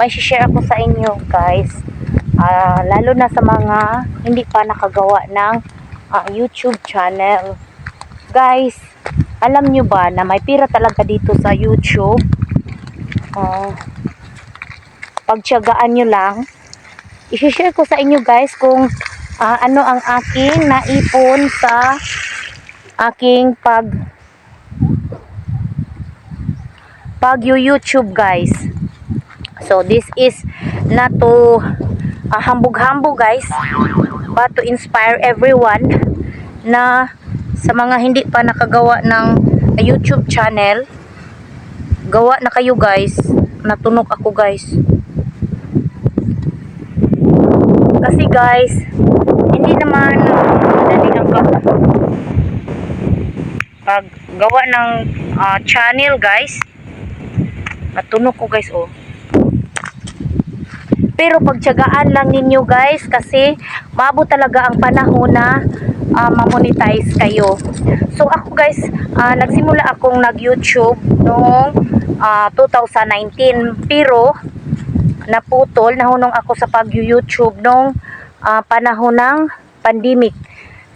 may share ako sa inyo guys. Ah, lalo na sa mga hindi pa nakagawa ng ah, YouTube channel. Guys, alam nyo ba na may pira talaga dito sa YouTube? Oh, pagtyagaan nyo lang. I-share ko sa inyo guys kung ah, ano ang aking naipon sa aking pag pag YouTube guys. So this is not to ah, hambog-hambog guys but to inspire everyone na sa mga hindi pa nakagawa ng YouTube channel gawa na kayo guys. Natunok ako guys. Kasi guys hindi naman ang pag paggawa ng ah, channel guys. Natunog ko guys oh pero pagtyagaan lang ninyo guys kasi maabot talaga ang panahon na ah, mamonetize kayo. So ako guys ah, nagsimula akong nag youtube noong ah, 2019 pero naputol nahunong ako sa pag youtube noong ah, panahon ng pandemic.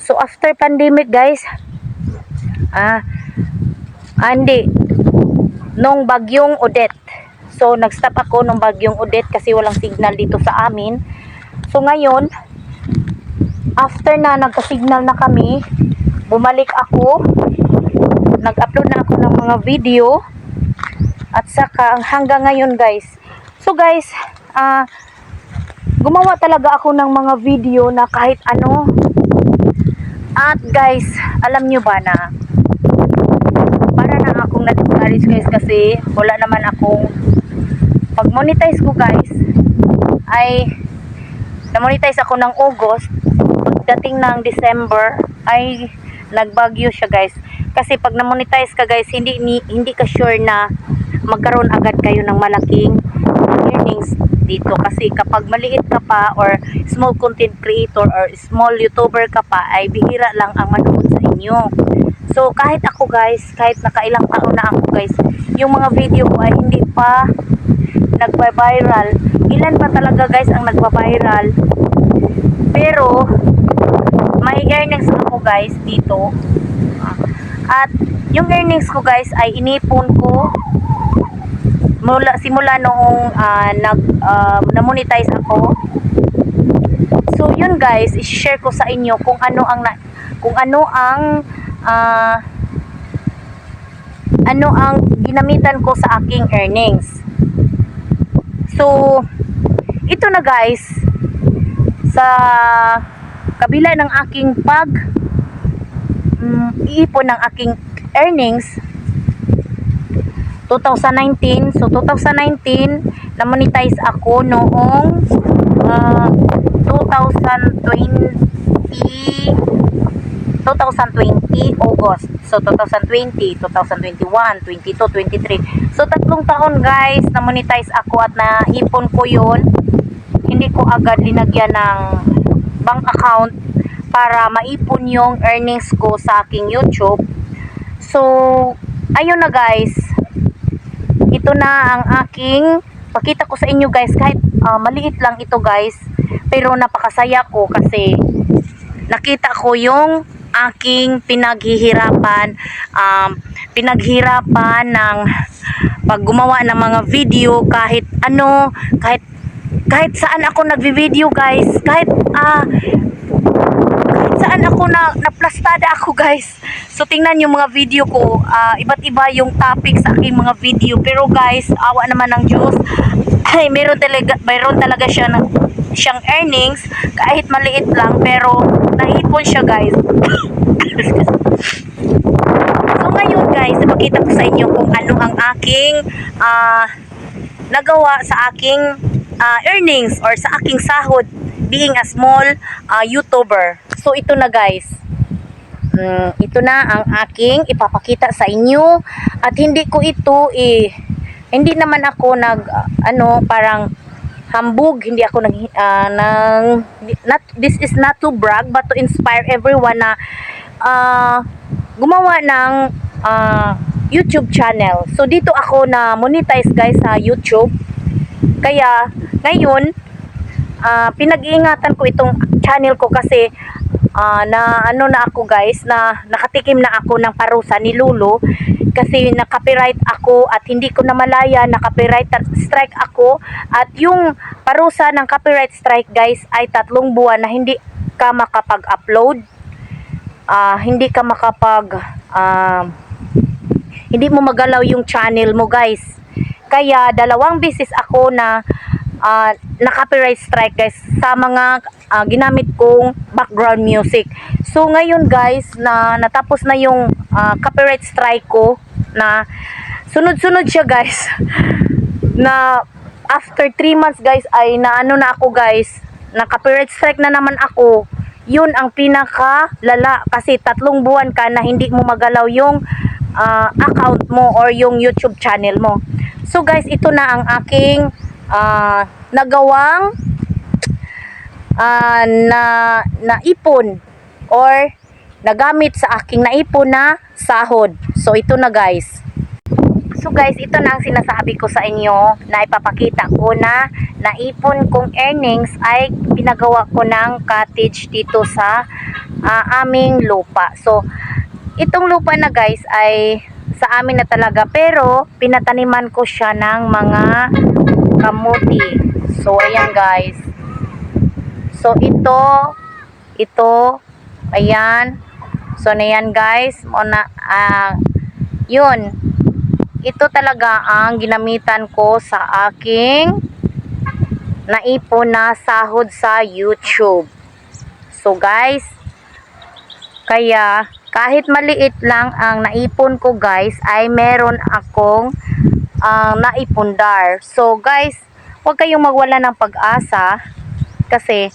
So after pandemic guys ah hindi nung bagyong Odette. So, nag-stop ako nung bagyong Odette kasi walang signal dito sa amin. So, ngayon, after na nagka-signal na kami, bumalik ako, nag-upload na ako ng mga video, at saka hanggang ngayon guys. So, guys, ah, gumawa talaga ako ng mga video na kahit ano. At guys, alam nyo ba na para na akong na-discourage guys kasi wala naman akong pag monetize ko guys ay na-monetize ako ng August. Pagdating ng December ay nagbagyo siya guys. Kasi pag na-monetize ka guys hindi ni, hindi ka sure na magkaroon agad kayo ng malaking earnings dito. Kasi kapag maliit ka pa or small content creator or small YouTuber ka pa ay bihira lang ang manood sa inyo. So, kahit ako guys, kahit nakailang taon na ako guys, yung mga video ko ay hindi pa nagpa-viral. Ilan pa talaga guys ang nagpa-viral. Pero, may earnings ako guys dito. At, yung earnings ko guys ay inipon ko mula simula noong ah, nag ah, na-monetize ako. So yun guys, i-share ko sa inyo kung ano ang na, kung ano ang ah, ano ang ginamitan ko sa aking earnings. So, ito na guys, sa kabila ng aking pag mm, iipon ng aking earnings 2019 so 2019 na-monetize ako noong ah, 2020 2020 August. So 2020, 2021, 22, 23. So tatlong taon guys na monetize ako at naipon ko 'yon. Hindi ko agad linagyan ng bank account para maipon yung earnings ko sa aking YouTube. So ayun na guys. Ito na ang aking pakita ko sa inyo guys kahit ah, maliit lang ito guys pero napakasaya ko kasi nakita ko yung aking pinaghihirapan um, pinaghirapan ng paggumawa ng mga video kahit ano kahit kahit saan ako nagvi-video guys. Kahit ah kahit saan ako na naplastada ako guys. So tingnan yung mga video ko. Ah, iba't iba yung topic sa aking mga video. Pero guys awa naman ng Diyos. Ay meron talaga meron talaga siya ng siyang earnings kahit maliit lang pero naipon siya guys. So ngayon guys ipakita ko sa inyo kung ano ang aking ah, nagawa sa aking ah, earnings or sa aking sahod being a small ah, YouTuber. So ito na guys. Mm, ito na ang aking ipapakita sa inyo. At hindi ko ito eh hindi naman ako nag ah, ano parang hambog hindi ako nag ah, nang not this is not to brag but to inspire everyone na ah, gumawa ng ah, YouTube channel. So dito ako na monetize guys sa YouTube. Kaya, ngayon, ah, pinag-iingatan ko itong channel ko kasi ah, na ano na ako guys, na nakatikim na ako ng parusa ni Lulu kasi na-copyright ako at hindi ko na malaya na copyright strike ako. At yung parusa ng copyright strike guys ay tatlong buwan na hindi ka makapag-upload. Ah, hindi ka makapag ah, hindi mo magalaw yung channel mo guys. Kaya dalawang beses ako na ah, na copyright strike guys sa mga ah, ginamit kong background music. So ngayon guys na natapos na yung ah, copyright strike ko na sunod-sunod siya guys. Na after 3 months guys ay naano na ako guys. Na copyright strike na naman ako. Yun ang pinaka lala kasi tatlong buwan ka na hindi mo magalaw yung ah, account mo or yung YouTube channel mo. So guys ito na ang aking ah, nagawang ah, na naipon or nagamit sa aking naipon na sahod so ito na guys So guys, ito na ang sinasabi ko sa inyo na ipapakita ko na naipon kong earnings ay pinagawa ko ng cottage dito sa ah, aming lupa. So, itong lupa na guys ay sa amin na talaga pero pinataniman ko siya ng mga kamuti. So, ayan guys. So, ito, ito, ayan. So, na yan guys. Muna, ah, yun ito talaga ang ginamitan ko sa aking naipon na sahod sa YouTube. So guys, kaya kahit maliit lang ang naipon ko guys ay meron akong ang naipundar. So guys, huwag kayong magwala ng pag-asa kasi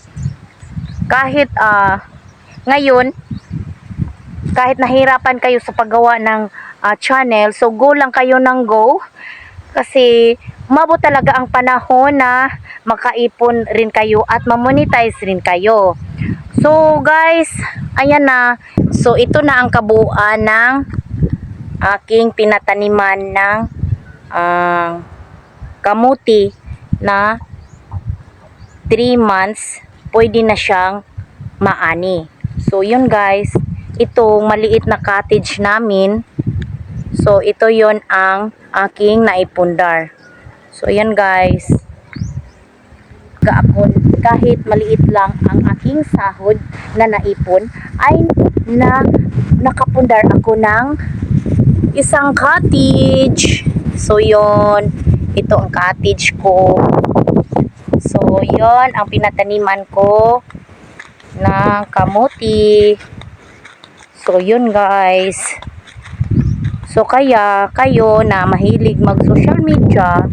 kahit ah, ngayon kahit nahirapan kayo sa paggawa ng ah, channel, so go lang kayo ng go kasi umabot talaga ang panahon na makaipon rin kayo at mamonetize rin kayo. So guys, ayan na. So ito na ang kabuuan ng aking pinataniman ng ah, kamuti na 3 months pwede na siyang maani. So yun guys, itong maliit na cottage namin. So ito yon ang aking naipundar. So yan guys. Gaapon, kahit maliit lang ang aking sahod na naipon ay na nakapundar ako ng isang cottage. So yon, ito ang cottage ko. So yon ang pinataniman ko ng kamuti. So, yun guys. So, kaya kayo na mahilig mag-social media,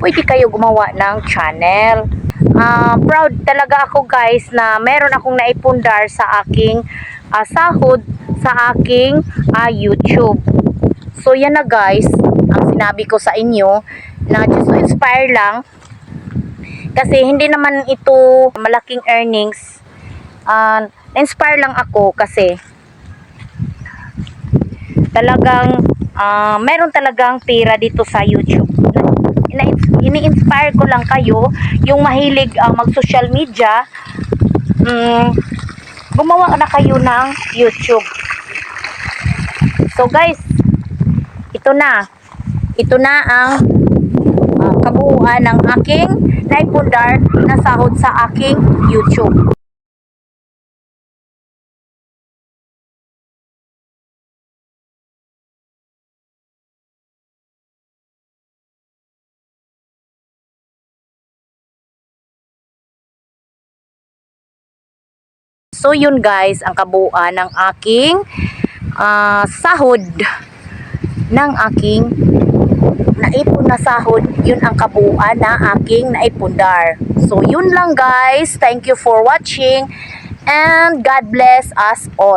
pwede kayo gumawa ng channel. Ah, proud talaga ako guys na meron akong naipundar sa aking ah, sahod sa aking ah, YouTube. So, yan na guys, ang sinabi ko sa inyo na just to inspire lang kasi hindi naman ito malaking earnings. Ah, inspire lang ako kasi talagang ah, meron talagang pera dito sa YouTube. Ini-inspire ko lang kayo yung mahilig ah, mag-social media. Mm, gumawa na kayo ng YouTube. So guys, ito na. Ito na ang ah, kabuuan ng aking naipundar na sahod sa aking YouTube. So yun guys, ang kabuuan ng aking ah, sahod ng aking naipon na sahod, yun ang kabuuan na aking naipundar. So yun lang guys, thank you for watching and God bless us all.